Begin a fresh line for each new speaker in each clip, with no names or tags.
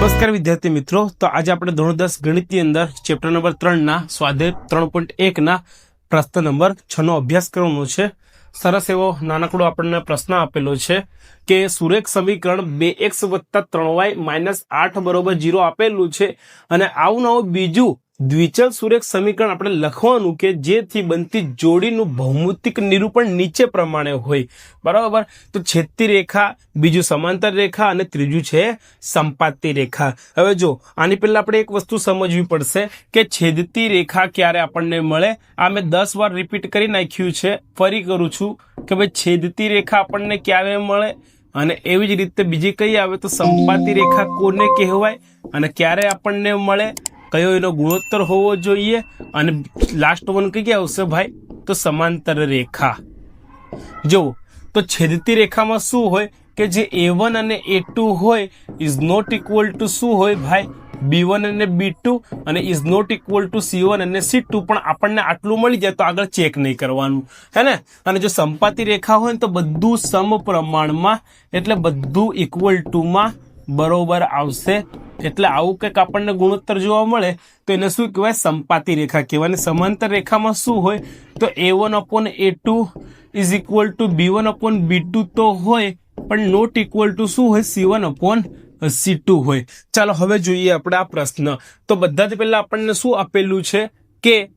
નમસ્કાર વિદ્યાર્થી મિત્રો. તો આજે આપણે ધોરણ દસ ગણિતની અંદર ચેપ્ટર નંબર ત્રણના સ્વાધ્યાય ત્રણ પોઈન્ટ એકના પ્રશ્ન નંબર છ નો અભ્યાસ કરવાનો છે. સરસ એવો નાનકડો આપણને પ્રશ્ન આપેલો છે કે સુરેખ સમીકરણ બે એક્સ વત્તા ત્રણ વાય માઇનસ આઠ બરોબર જીરો આપેલું છે અને આવું નવું બીજું દ્વિચલ સુરેખ સમીકરણ આપણે લખવાનું કે જેથી બનતી જોડીનું ભૌમિતિક નિરૂપણ નીચે પ્રમાણે હોય. બરાબર? તો છેદતી રેખા, બીજું સમાંતર રેખા અને ત્રીજું છે સંપાતી રેખા. હવે જો, આની પહેલા આપણે એક વસ્તુ સમજવી પડશે કે છેદતી રેખા ક્યારે આપણને મળે? આ મેં દસ વાર રિપીટ કરી નાખ્યું છે. ફરી કરું છું કે ભાઈ છેદતી રેખા આપણને ક્યારે મળે? અને એવી જ રીતે બીજી કઈ આવે તો સંપાતી રેખા કોને કહેવાય? અને ક્યારે આપણને મળે? કયો એનો ગુણોત્તર હોવો જોઈએ અને લાસ્ટ વન કઈ આવશે ભાઈ? તો સમાંતર રેખા. જો, તો છેદતી રેખામાં શું હોય? કે જે એ વન અને એ ટુ હોય ઇઝ નોટ ઇક્વલ ટુ શું હોય ભાઈ? બી વન અને બી ટુ અને is not equal to C one અને સી ટુ પણ આપણને આટલું મળી જાય તો આગળ ચેક નહીં કરવાનું. હે ને? અને જો સંપાતી રેખા હોય ને તો બધું સમ પ્રમાણમાં એટલે બધું ઇક્વલ ટુમાં બરોબર આવશે. એટલે આવું કંઈક આપણને ગુણોત્તર જોવા મળે, તો એને શું કહેવાય? સંપાતી રેખા કહેવાય. અને સમાંતર રેખામાં શું હોય? તો A one upon A two is equal to B one upon B two તો હોય, પણ નોટ ઇક્વલ ટુ શું હોય? C one upon C two હોય. ચાલો હવે જોઈએ આપણે આ પ્રશ્ન. તો બધાથી પહેલાં આપણને શું આપેલું છે? કે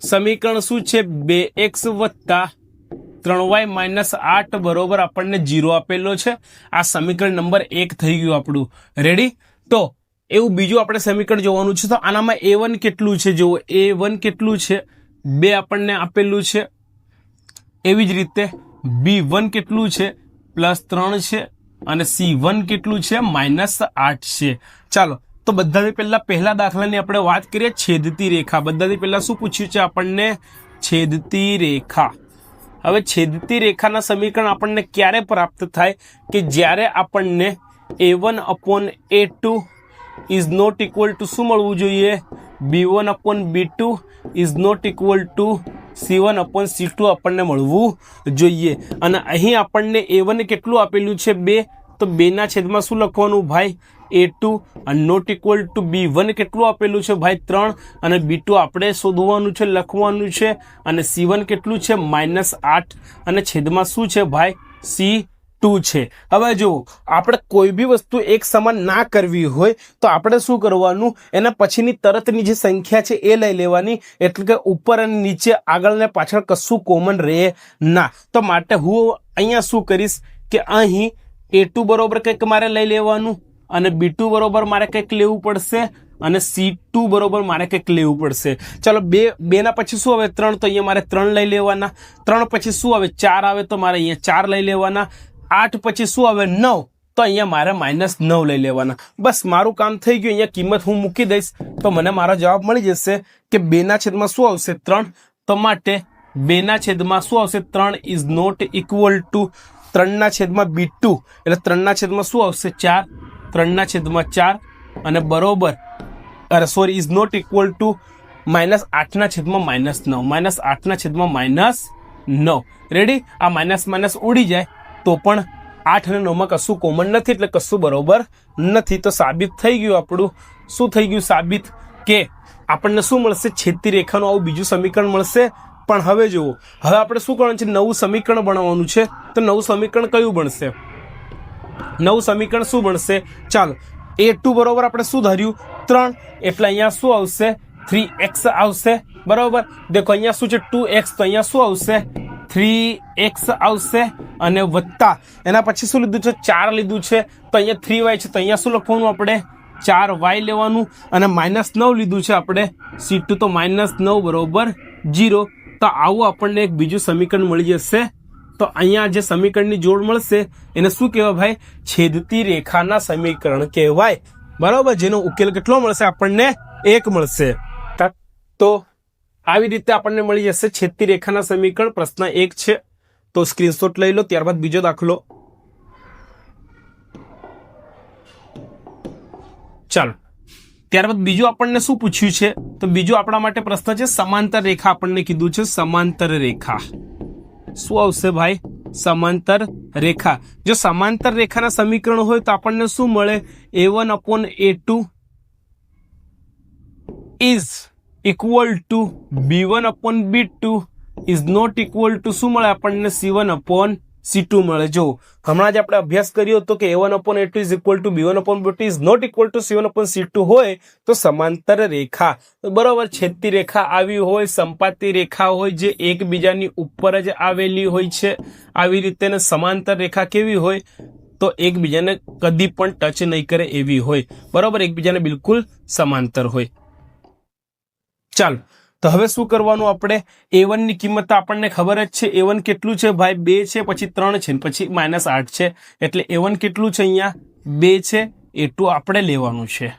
સમીકરણ શું છે? બે એક્સ વત્તા ત્રણ વાય માઇનસ આઠ બરોબર આપણને જીરો આપેલો છે. આ સમીકરણ નંબર એક થઈ ગયું આપણું. રેડી તો એવું બીજું આપણે સમીકરણ જોવાનું છે. તો આનામાં એ વન કેટલું છે? જુઓ એ વન કેટલું છે? બે આપણને આપેલું છે. એવી જ રીતે બી વન કેટલું છે? પ્લસ ત્રણ છે અને સી વન કેટલું છે? માઇનસ આઠ છે. ચાલો, તો બધાથી પહેલાં પહેલા દાખલાની આપણે વાત કરીએ છેદતી રેખા. બધાથી પહેલાં શું પૂછ્યું છે આપણને? છેદતી રેખા. હવે છેદતી રેખાના સમીકરણ આપણને ક્યારે પ્રાપ્ત થાય કે જ્યારે આપણને A one upon A two is not equal to શું મળવું જોઈએ? B one upon B two is not equal to C one upon C two આપણને મળવું જોઈએ. અને અહીં આપણને એ વન કેટલું આપેલું છે? બે? તો બેના છેદમાં શું લખવાનું ભાઈ? એ ટુ અને not equal to B one કેટલું આપેલું છે ભાઈ ત્રણ? અને બી ટુ આપણે શોધવાનું છે, લખવાનું છે, અને સી વન કેટલું છે? માઇનસ આઠ. અને છેદમાં શું છે ભાઈ? સી ટુ છે. હવે જુઓ, આપણે કોઈ બી વસ્તુ એક સમાન ના કરવી હોય તો આપણે શું કરવાનું? એના પછીની તરતની જે સંખ્યા છે એ લઈ લેવાની. એટલે કે ઉપર અને નીચે આગળ ને પાછળ કશું કોમન રહે ના. તો માટે હું અહીંયા શું કરીશ કે અહીં એ ટુ બરોબર કંઈક મારે લઈ લેવાનું. અને બી ટુ બરોબર મારે કંઈક લેવું પડશે અને સી ટુ બરોબર મારે કંઈક લેવું પડશે. ચાલો બે, બેના પછી શું આવે? ત્રણ તો અહીંયા મારે ત્રણ લઈ લેવાના. ત્રણ પછી શું આવે? ચાર આવે તો મારે અહીંયા ચાર લઈ લેવાના. આઠ પછી શું આવે? નવ તો અહીંયા મારે માઇનસ નવ લઈ લેવાના. બસ મારું કામ થઈ ગયું. અહીંયા કિંમત હું મૂકી દઈશ. તો મને મારો જવાબ મળી જશે કે બેના છેદમાં શું આવશે? ત્રણ. તો માટે બેના છેદમાં શું આવશે? ત્રણ ઇઝ નોટ ઇક્વલ ટુ ત્રણના છેદમાં બી ટુ એટલે ત્રણના છેદમાં શું આવશે? ચાર. ત્રણના છેદમાં ચાર અને બરોબર sorry is not equal to minus આઠના છેદમાં માઇનસ નવ. માઇનસ આઠના છેદમાં માઇનસ નવ. રેડી આ માઇનસ માઇનસ ઉડી જાય તો પણ આઠ અને નવમાં કશું કોમન નથી, એટલે કશું બરોબર નથી. તો સાબિત થઈ ગયું આપણું. શું થઈ ગયું સાબિત? કે આપણને શું મળશે? છેદતી રેખાનું આવું બીજું સમીકરણ મળશે? પણ હવે જુઓ. હવે આપણે શું કરવાનું છે? નવું સમીકરણ બનાવવાનું છે. તો નવું સમીકરણ કયું બનશે? નવું સમીકરણ શું બનશે? ચાલો, એ ટુ બરોબર આપણે શું ધાર્યું? ત્રણ. એટલે અહીંયા શું આવશે? થ્રી એક્સ આવશે. બરાબર? દેખો, અહીંયા શું છે? ટુ એક્સ, તો અહીંયા શું આવશે? થ્રી એક્સ આવશે અને વત્તા. એના પછી શું લીધું છે? ચાર લીધું છે. તો અહીંયા થ્રી વાય છે. તો અહીંયા શું લખવાનું આપણે? ચાર વાય લેવાનું. અને માઇનસ નવ લીધું છે આપણે. સી ટુ તો માઇનસ નવ બરોબર જીરો તો આવું આપણને એક બીજું સમીકરણ મળી જશે. તો અહીંયા જે સમીકરણની જોડ મળશે, એને શું કહેવાય ભાઈ? છેદતી રેખાના સમીકરણ કહેવાય. બરાબર? જેનો ઉકેલ કેટલો મળશે? આપણને એક મળશે. તો આવી રીતે આપણને મળી જશે છેદતી રેખાના સમીકરણ. પ્રશ્ન એક છે. તો સ્ક્રીનશોટ લઈ લો, ત્યારબાદ બીજો દાખલો. ચાલો. ત્યારબાદ બીજું આપણને શું પૂછ્યું છે? તો બીજું આપણા માટે પ્રશ્ન છે, સમાંતર રેખા આપણને કીધું છે, સમાંતર રેખા. શું આવશે ભાઈ? સમાંતર રેખા. જો સમાંતર રેખાના સમીકરણ હોય તો આપણને શું મળે? A one upon A two is equal to B one upon B two is not equal to શું મળે આપણને? C one upon C two મળે. જો, હમણાં જ આપણે અભ્યાસ કર્યો હતો કે A one upon A is equal to B one upon B is not equal to C one upon C two હોય, તો સમાંતર રેખા. બરાબર, છેદતી રેખા આવી હોય સંપાતી રેખા હોય, જે એકબીજાની ઉપર જ આવેલી હોય છે, આવી રીતે સમાંતર રેખા કેવી હોય? તો એકબીજાને કદી પણ ટચ નહીં કરે એવી હોય. બરાબર, એકબીજાને બિલકુલ સમાંતર હોય. ચાલો તો હવે શું કરવાનું આપણે? એ ની કિંમત તો આપણને ખબર જ છે. એ કેટલું છે? ભાઈ, બે છે, પછી ત્રણ છે પછી માઇનસ આઠ છે. એટલે એ કેટલું છે અહીંયા? બે છે. એ આપણે લેવાનું છે.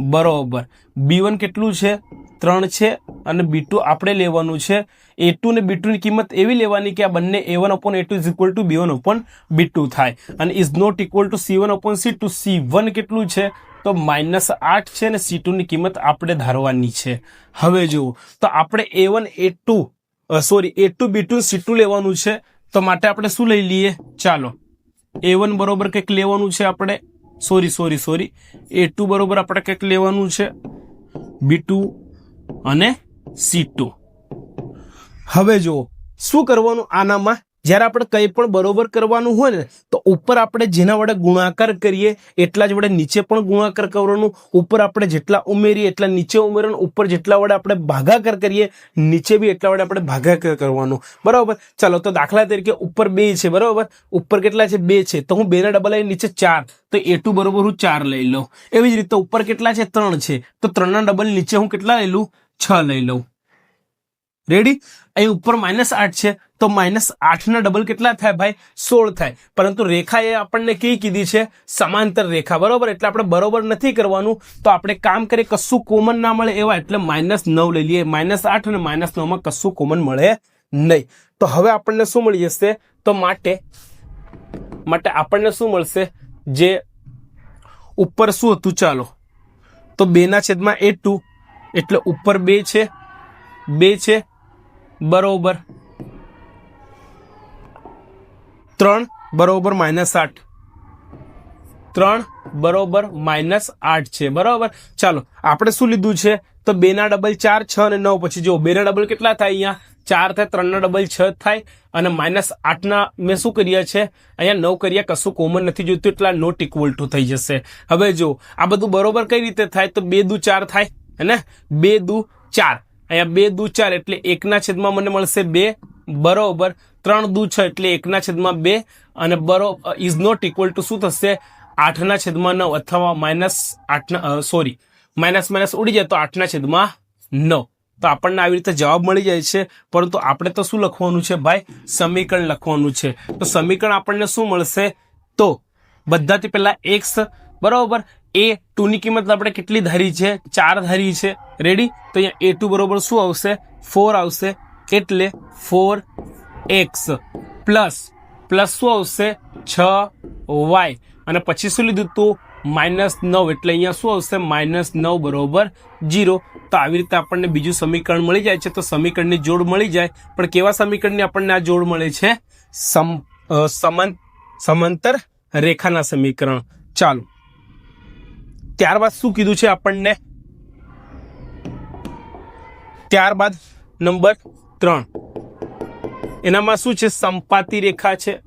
બરોબર. બી કેટલું છે? ત્રણ છે. અને બી આપણે લેવાનું છે. એ ટુ ને બી ની કિંમત એવી લેવાની કે આ બંને A one upon A two is equal to B one upon B થાય. અને is not equal to C one upon C two C one કેટલું છે? તો માઇનસ આઠ છે ને સી ની કિંમત આપણે ધારવાની છે. હવે જુઓ, તો આપણે A one A two sorry A two B two C લેવાનું છે. તો માટે આપણે શું લઈ લઈએ? ચાલો એ વન બરોબર કંઈક લેવાનું છે આપણે. Sorry sorry sorry A two બરોબર આપણે કંઈક લેવાનું છે. બી અને સી હવે જુઓ, શું કરવાનું આનામાં? જ્યારે આપણે કંઈ પણ બરોબર કરવાનું હોય ને, તો ઉપર આપણે જેના વડે ગુણાકાર કરીએ, એટલા જ વડે નીચે પણ ગુણાકાર કરવાનું, ઉપર આપણે જેટલા ઉમેરીએ એટલા નીચે ઉમેરવાનું, ઉપર જેટલા વડે આપણે ભાગાકાર કરીએ, નીચે બી એટલા વડે આપણે ભાગાકાર કરવાનું. બરાબર? ચાલો, તો દાખલા તરીકે ઉપર બે છે, બરાબર? ઉપર કેટલા છે? બે છે. તો હું બેના ડબલ આવી નીચે ચાર. તો એ ટુ બરોબર હું ચાર લઈ લઉં. એવી જ રીતે ઉપર કેટલા છે? ત્રણ છે. તો ત્રણના ડબલ નીચે હું કેટલા લઈ લઉં? છ લઈ લઉં. રેડી અહીં ઉપર માઇનસ આઠ છે. તો માઇનસ આઠના ડબલ કેટલા થાય ભાઈ? સોળ થાય. પરંતુ રેખા એ આપણને કઈ કીધી છે? સમાંતર રેખા. બરોબર? એટલે આપણે બરોબર નથી કરવાનું. તો આપણે કામ કરીએ કશું કોમન ના મળે એવા. એટલે માઇનસ નવ લઈ લઈએ. માઇનસ આઠ અને માઇનસ નવમાં કશું કોમન મળે નહીં. તો હવે આપણને શું મળી જશે? તો માટે માટે આપણને શું મળશે? જે ઉપર શું હતું? ચાલો. તો બેના છેદમાં એ ટુ. એટલે ઉપર બે છે. બે છે. બરોબર. ત્રણ બરોબર માઇનસ આઠ. ત્રણ બરોબર માઇનસ આઠ છે, બરોબર? ચાલો, આપણે શું લીધું છે? તો બે ના ડબલ ચાર, છ અને નવ, પછી જો બે ના ડબલ કેટલા થાય અહીંયા? ચાર થાય, ત્રણ ના ડબલ છ થાય, અને માઇનસ આઠના મેં શું કર્યા છે? અહીંયા નવ કર્યા, કશું કોમન નથી જોઈતું એટલા નોટ ઇક્વલ ટુ થઈ જશે. હવે જો આ બધું બરોબર કઈ રીતે થાય? તો બે દુ ચાર થાય, હે ને? બે દુ ચાર. અહીંયા બે દુ ચાર એટલે એકના છેદમાં મને મળશે બે, બરોબર. ત્રણ દુ છ એટલે એકના છેદમાં બે, અને બરો ઇઝ નોટ ઇક્વલ ટુ શું થશે? આઠના છેદમાં નવ અથવા માઇનસ આઠના સોરી માઇનસ માઇનસ ઉડી જાય તો આઠના છેદમાં નવ. તો આપણને આવી રીતે જવાબ મળી જાય છે. પરંતુ આપણે તો શું લખવાનું છે ભાઈ? સમીકરણ લખવાનું છે. તો સમીકરણ આપણને શું મળશે? તો, બધાથી પહેલા એક્સ બરોબર. એ ટુ ની કિંમત આપણે કેટલી ધારી છે? ચાર ધારી છે. રેડી તો અહીંયા એ ટુ બરોબર શું આવશે? ફોર આવશે. એટલે ફોર એક્સ પ્લસ પ્લસ શું આવશે? છ વાય અને પછી શું લીધું તું? માઇનસ નવ. એટલે અહીંયા શું આવશે? માઇનસ નવ બરોબર જીરો તો આવી રીતે આપણને બીજું સમીકરણ મળી જાય છે. તો સમીકરણની જોડ મળી જાય. પણ કેવા સમીકરણની આપણને આ જોડ મળે છે? સમ સમાન સમાંતર રેખાના સમીકરણ. ચાલો. ત્યારબાદ શું કીધું છે આપણને? ત્યારબાદ નંબર ત્રણ. એનામાં શું છે? સંપાતી રેખા છે.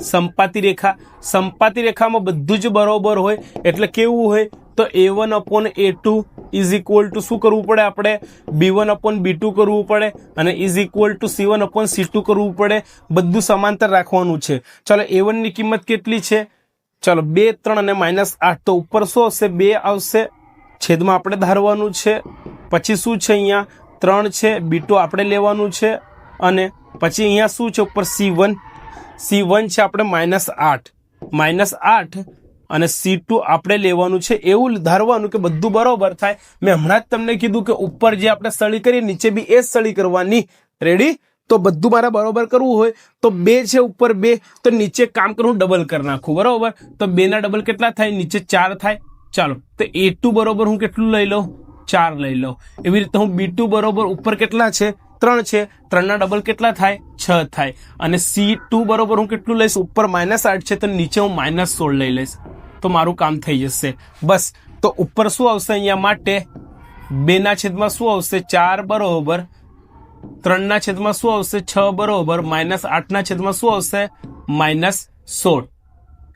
સંપાતી રેખા. સંપાતી રેખામાં બધું જ બરોબર હોય. એટલે કેવું હોય? તો A one upon A two is equal to શું કરવું પડે આપણે? B one upon B two કરવું પડે અને is equal to C one upon C two કરવું પડે. બધું સમાંતર રાખવાનું છે. ચાલો એ વનની કિંમત કેટલી છે? ચાલો, બે, ત્રણ અને માઇનસ આઠ તો ઉપર શું હશે બે આવશે. છેદમાં આપણે ધારવાનું છે. પછી શું છે અહીંયા? ત્રણ છે. બીટો આપણે લેવાનું છે. અને પછી અહીંયા શું છે ઉપર? સી વન સી વન છે આપણે માઇનસ આઠ. માઇનસ આઠ અને સી ટુ આપણે લેવાનું છે. એવું ધારવાનું કે બધું બરોબર થાય. મેં હમણાં જ તમને કીધું કે ઉપર જે આપણે સળી કરીએ, નીચે બી એ સળી કરવાની. રેડી તો બધું મારે બરોબર કરવું હોય તો બે છે ઉપર બે, તો નીચે કામ કરવું ડબલ કરી નાખું, બરાબર? તો બેના ડબલ કેટલા થાય? નીચે ચાર થાય. ચાલો, તો એ ટુ બરોબર હું કેટલું લઈ લઉં? ચાર લઈ લઉં. એવી રીતે હું બી ટુ બરોબર ઉપર કેટલા છે? ત્રણ છે. ત્રણના ડબલ કેટલા થાય? છ થાય. અને સી ટુ બરોબર હું કેટલું લઈશ? ઉપર માઇનસ આઠ છે, તો નીચે હું માઇનસ સોળ લઈ લઈશ. તો મારું કામ થઈ જશે. બસ, તો ઉપર શું આવશે અહીંયા માટે? બેના છેદમાં શું આવશે? ચાર બરોબર ત્રણના છેદમાં શું આવશે? છ બરોબર. માઇનસ આઠના છેદમાં શું આવશે? માઇનસ સોળ.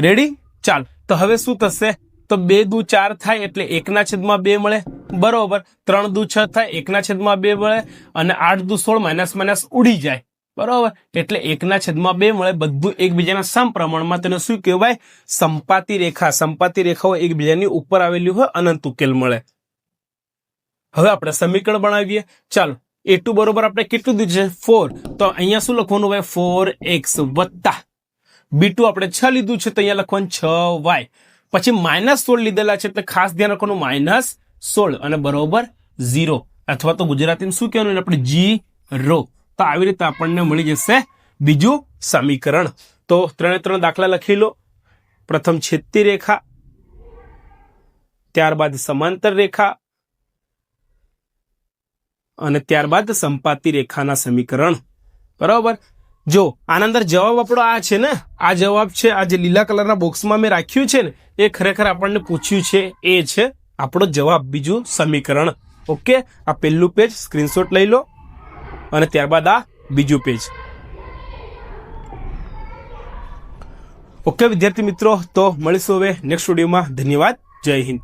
રેડી ચાલ. તો હવે શું થશે? તો બે દુ ચાર થાય એટલે એકના છેદમાં બે મળે. બરોબર. ત્રણ દુ છ થાય એકના છેદમાં બે મળે અને આઠ દુ સોળ માઇનસ માઇનસ ઉડી જાય. બરોબર. એટલે એકના છેદમાં બે મળે. બધું એકબીજાના સમપ્રમાણમાં તેને શું કહેવાય? સંપાતી રેખા. સંપાતી રેખાઓ એકબીજાની ઉપર આવેલી હોય અનંત ઉકેલ મળે. હવે આપણે સમીકરણ બનાવીએ. ચાલો. એ ટુ બરોબર આપણે કેટલું દીધું છે? ફોર. તો અહીંયા શું લખવાનું હોય? ફોર એક્સ વત્તા. બી ટુ આપણે છ લીધું છે, તો અહીંયા લખવાનું છ વાય. પછી માઇનસ સોળ લીધેલા છે, એટલે ખાસ ધ્યાન રાખવાનું માઇનસ સોળ અને બરોબર ઝીરો. અથવા તો ગુજરાતીમાં શું કહેવાનું આપણે જી રો તો આવી રીતે આપણને મળી જશે બીજું સમીકરણ. તો ત્રણે ત્રણ દાખલા લખી લો. પ્રથમ છેદતી રેખા, ત્યારબાદ સમાંતર રેખા અને ત્યારબાદ સંપાતી રેખાના સમીકરણ. બરાબર? જો, આના જવાબ આપણો આ છે ને? આ જવાબ છે, આ જે લીલા કલરના બોક્સમાં મેં રાખ્યું છે ને, એ ખરેખર આપણને પૂછ્યું છે, એ છે આપણો જવાબ, બીજું સમીકરણ. ઓકે? આ પહેલું પેજ, સ્ક્રીનશોટ લઈ લો. અને ત્યારબાદ આ બીજું પેજ. ઓકે, વિદ્યાર્થી મિત્રો, તો મળીશું હવે નેક્સ્ટ સ્ટુડિયોમાં. ધન્યવાદ. જય હિન્દ.